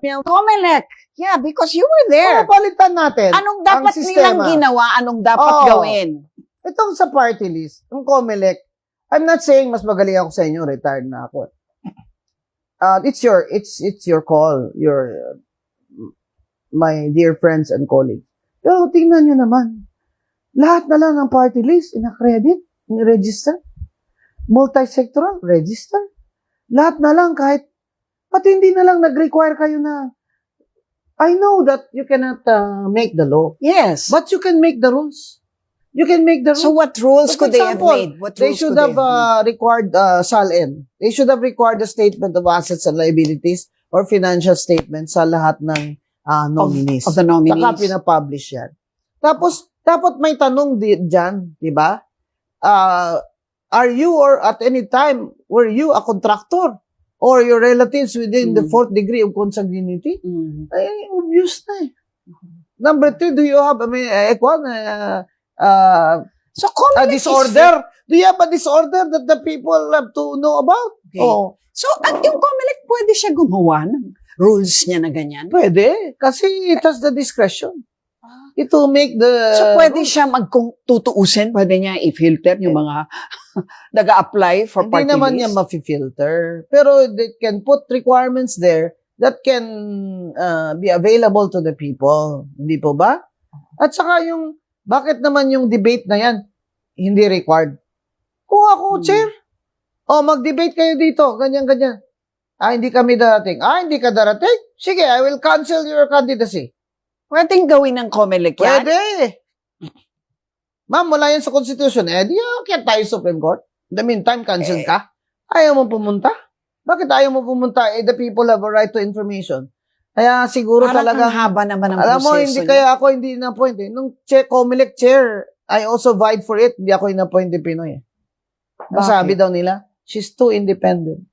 Comelec. Yeah, because you were there. Oo, palitan natin. Anong dapat nilang ginawa? Anong dapat Oo. gawin? Itong sa party list, ang COMELEC, I'm not saying mas magaling ako sa inyo, retired na ako. Uh, it's your, it's, it's your call, your, my dear friends and colleagues. Pero tingnan nyo naman, lahat na lang ng party list, ina-credit, register, multi-sectoral, register. Lahat na lang kahit, pati hindi na lang nag-require kayo na, I know that you cannot uh, make the law, Yes. but you can make the rules. You can make the rules. so what rules For could they have example, made? What They should could have uh, required uh, SALN. They should have required a statement of assets and liabilities or financial statement sa lahat ng uh, nominees. of the nominees? Saka pinapublish yan. Tapos, dapat may tanong di, dyan, di ba? Uh, are you or at any time, were you a contractor? Or your relatives within the Mm. fourth degree of consanguinity? Mhm. Eh, obvious na eh. Number three, do you have, I mean, eh, kwan, uh, uh, So a is- disorder. Do you have a disorder that the people have to know about? Okay. Oo. So, at yung Comelec, pwede siya gumawa ng rules niya na ganyan? Pwede. Kasi it has the discretion. It will make the... So, pwede siya magtutuusin, pwede niya i-filter yung mga nag-a-apply for Hindi party naman list. niya ma-filter. Pero they can put requirements there that can uh, be available to the people. Hindi po ba? At saka yung, bakit naman yung debate na yan, hindi required? Kung ako, Hmm. chair. O, mag-debate kayo dito. Ganyan, ganyan. Ah, hindi kami darating. Ah, hindi ka darating? Sige, I will cancel your candidacy. Pwedeng gawin ng Comelec yan? Pwede. Ma'am, wala yan sa Constitution. Eh, di akit tayo Supreme Court. In the meantime, cancel Eh. ka. Ayaw mo pumunta? Bakit ayaw mo pumunta? Eh, the people have a right to information. Kaya siguro Parang talaga, ang haba naman ng alam mo, hindi niya. kaya ako hindi na-appoint eh. Nung chair, Comelec chair, I also vied for it. Hindi ako in-appoint ni Pinoy eh. Ang sabi daw nila, she's too independent.